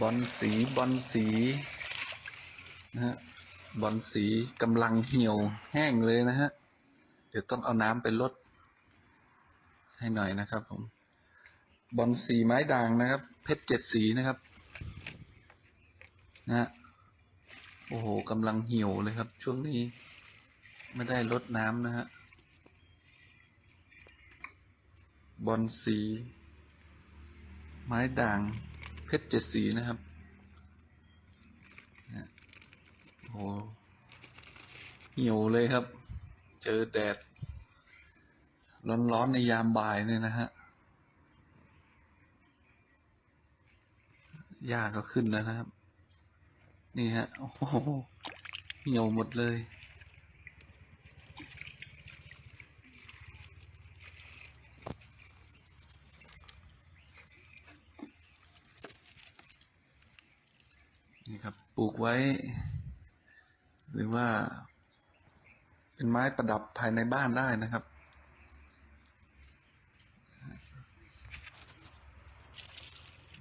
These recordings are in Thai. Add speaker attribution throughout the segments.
Speaker 1: บอลสีบอลสีนะฮะบอลสีกำลังเหี่ยวแห้งเลยนะฮะ เดี๋ยวต้องเอาน้ำไปลด ให้หน่อยนะครับผม บอลสีไม้ด่างนะครับ เพชรเจ็ดสีนะครับ นะฮะโอ้โหกำลังเหี่ยวเลยครับ ช่วงนี้ ไม่ได้ลดน้ำนะฮะบอลสี ไม้ด่าง เพชรเจ็ดสีนะครับโอ้โหเหี่ยวเลยครับ เจอแดด ร้อนๆในยามบ่ายเนี่ยนะฮะหญ้าก็ขึ้นแล้วนะครับ นี่ฮะ โอ้โหเหี่ยวหมดเลย นี่ครับปลูกไว้ หรือว่า เป็นไม้ประดับภายในบ้านได้นะครับ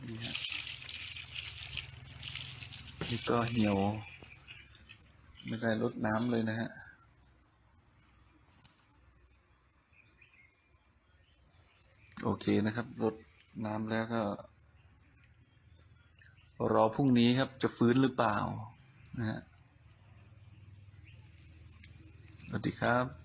Speaker 1: นี่ฮะนี่ก็เหี่ยว ไม่ได้ลดน้ำเลยนะฮะโอเคนะครับลดน้ำแล้วก็ รอพรุ่งนี้ครับ จะฟื้นหรือเปล่านะฮะสวัสดีครับ